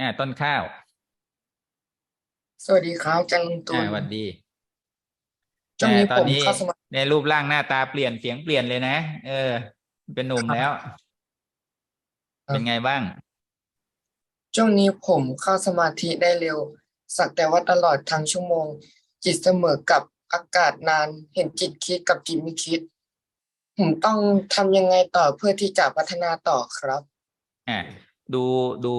อ่าต้นข้าว สวัสดีครับอาจังตุอ่านสวัสดีช่วงนี้แต่ตอผนมนี้เข้าสมาในรูปร่างหน้าตาเปลี่ยนเสียงเปลี่ยนเลยนะ เออ เป็นหนุ่มแล้ว เป็นไงบ้าง ช่วงนี้ผมเข้าสมาธิได้เร็ว สักแต่ว่าตลอดทั้งชั่วโมง จิตเสมอกับอากาศนาน เห็นจิตคิดกับจิตไม่คิด ผมต้องทำยังไงต่อเพื่อที่จะพัฒนาต่อครับ อ่า ดูดู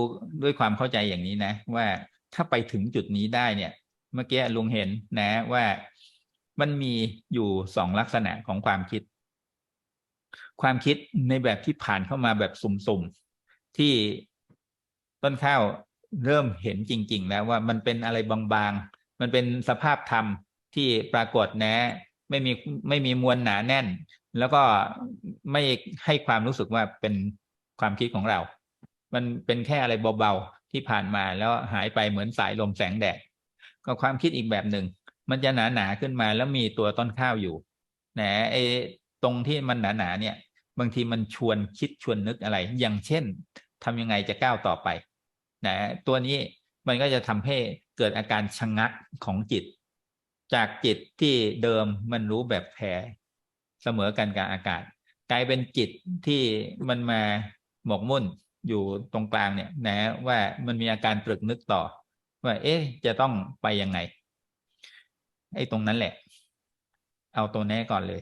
ด้วยความเข้าใจอย่างนี้นะ ว่าถ้าไปถึงจุดนี้ได้เนี่ย เมื่อกี้ลุงเห็นนะว่ามันมีอยู่สองลักษณะของความคิด ความคิดในแบบที่ผ่านเข้ามาแบบสุ่มๆ ที่ต้นข้าวเริ่มเห็นจริง ๆ แล้วว่ามันเป็นอะไรบางๆ มันเป็นสภาพธรรมที่ปรากฏนะ ไม่มีไม่มีมวลหนาแน่น แล้วก็ไม่ให้ความรู้สึกว่าเป็นความคิดของเรา มันเป็นแค่อะไรเบาๆที่ผ่านมาแล้วหายไปเหมือนสายลมแสงแดดก็ความคิดอีกแบบหนึ่ง มันจะหนาๆขึ้นมาแล้วมีตัวต้นข้าวอยู่นะไอ้ตรงที่มันหนาๆเนี่ย บางทีมันชวนคิดชวนนึกอะไร อย่างเช่นทำยังไงจะก้าวต่อไปนะตัวนี้มันก็จะทำให้เกิดอาการชะงักของจิต จากจิตที่เดิมมันรู้แบบแผ่เสมอกันกับอากาศ กลายเป็นจิตที่มันมาหมกมุ่น อยู่ตรงกลางเนี่ยนะว่ามันมีอาการตรึกนึกต่อ ว่า เอ๊ะ จะต้องไปยังไงไอ้ตรงนั้นแหละ เอาตัวแน่ก่อนเลย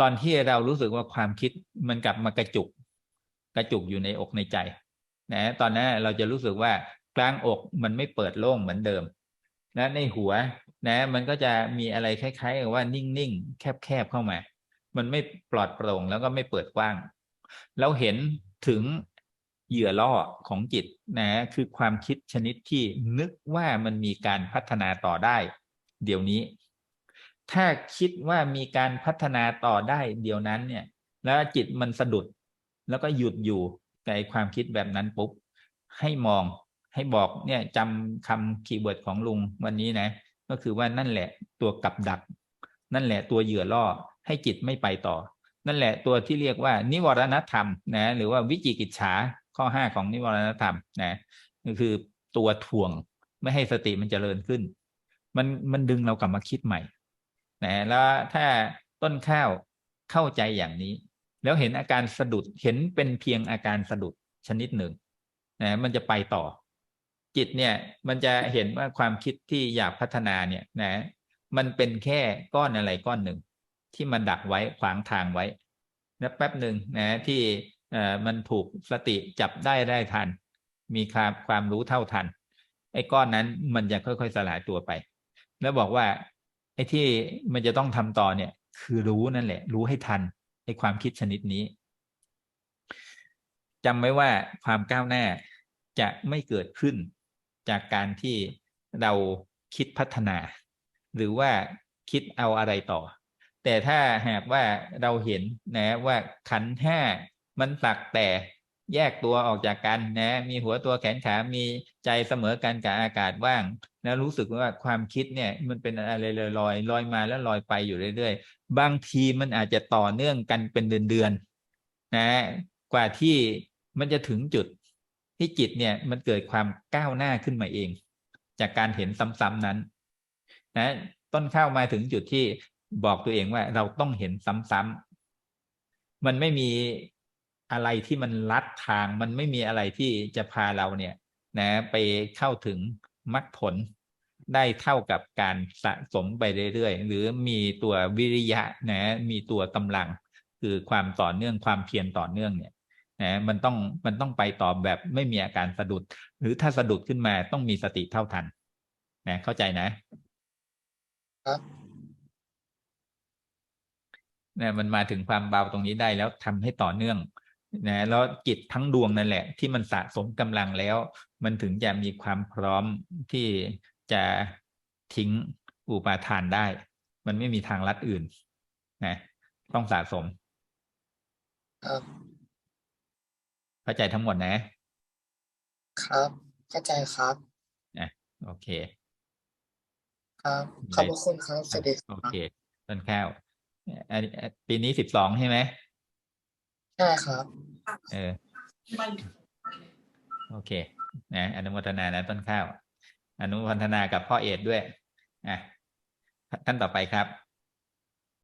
ตอนที่เรารู้สึกว่าความคิดมันกลับมากระจุก กระจุกอยู่ในอกในใจ นะ ตอนนั้นเราจะรู้สึกว่ากลางอกมันไม่เปิดโล่งเหมือนเดิมและในหัว นะ มันก็จะมีอะไรคล้ายๆกับว่านิ่งๆแคบๆเข้ามา มันไม่ปลอดโปร่งแล้วก็ไม่เปิดกว้าง เราเห็นถึง เหยื่อล่อของจิตนะคือความคิดชนิดที่นึกว่ามันมีการพัฒนาต่อได้ เดี๋ยวนี้ ถ้าคิดว่ามีการพัฒนาต่อได้ เดี๋ยวนั้นเนี่ย แล้วจิตมันสะดุด แล้วก็หยุดอยู่กับไอ้ความคิดแบบนั้นปุ๊บให้มองให้บอกเนี่ยจำคำคีย์เวิร์ดของลุงวันนี้นะ ก็คือว่านั่นแหละตัวกับดัก นั่นแหละตัวเหยื่อล่อให้จิตไม่ไปต่อ นั่นแหละตัวที่เรียกว่า นิวรณธรรมนะหรือว่าวิจิกิจฉา ข้อห้าของนิวรณธรรมนะก็คือตัวถ่วงไม่ให้สติมันเจริญขึ้น มันมันดึงเรากลับมาคิดใหม่นะแล้วถ้าต้นข้าวเข้าใจอย่างนี้ แล้วเห็นอาการสะดุดเห็นเป็นเพียงอาการสะดุดชนิดหนึ่งนะมันจะไปต่อ จิตเนี่ยมันจะเห็นว่าความคิดที่อยากพัฒนาเนี่ยนะมันเป็นแค่ก้อนอะไรก้อนหนึ่ง ที่มันดักไว้ขวางทางไว้แล้วแป๊บหนึ่งนะที่ มันถูกสติจับได้ได้ทัน มีความความรู้เท่าทัน ไอ้ก้อนนั้นมันจะค่อยๆสลายตัวไป แล้วบอกว่า ไอ้ที่มันจะต้องทำต่อเนี่ย คือรู้นั่นแหละ รู้ให้ทันไอ้ความคิดชนิดนี้จำไว้ว่าความก้าวหน้าจะไม่เกิดขึ้นจากการที่เราคิดพัฒนา หรือว่าคิดเอาอะไรต่อ แต่ถ้าหากว่าเราเห็นนะว่าขันห้า มันสักแต่แยกตัวออกจากกันนะ มีหัวตัวแขนขา มีใจเสมอกันกับอากาศว่างแล้วรู้สึกว่าความคิดเนี่ย มันเป็นอะไรลอยลอยลอยมาแล้วลอยไปอยู่เรื่อยๆ บางทีมันอาจจะต่อเนื่องกันเป็นเดือนๆนะ กว่าที่มันจะถึงจุดที่จิตเนี่ยมันเกิดความก้าวหน้าขึ้นมาเอง จากการเห็นซ้ำๆนั้น นะ ต้นข้าวมาถึงจุดที่บอกตัวเองว่าเราต้องเห็นซ้ำๆมันไม่มี อะไรที่มันลัดทางมันไม่มีอะไรที่จะพาเราเนี่ยนะไปเข้าถึงมรรคผลได้เท่ากับการสะสมไปเรื่อยๆ หรือมีตัววิริยะนะ มีตัวกำลัง คือความต่อเนื่องความเพียรต่อเนื่องเนี่ยนะมันต้องมันต้องไปต่อแบบไม่มีอาการสะดุด หรือถ้าสะดุดขึ้นมาต้องมีสติเท่าทัน นะ เข้าใจนะครับนะมันมาถึงความเบาตรงนี้ได้แล้วทำให้ต่อเนื่อง นะแล้วจิตทั้งดวงนั่นแหละ ที่มันสะสมกำลังแล้ว มันถึงจะมีความพร้อมที่จะทิ้งอุปาทานได้ มันไม่มีทางลัดอื่น นะ ต้องสะสมครับเข้าใจทั้งหมดนะ ครับ เข้าใจครับนะโอเค ครับขอบพระคุณครับสวัสดีคโอรับเคต้นข้าวอันนี้ปีนี้สิบสองใช่ไหม ใช่ครับ เออ โอเค นะ อนุโมทนานะต้นข้าว อนุโมทนากับพ่อเอดด้วย อะ ท่านต่อไปครับ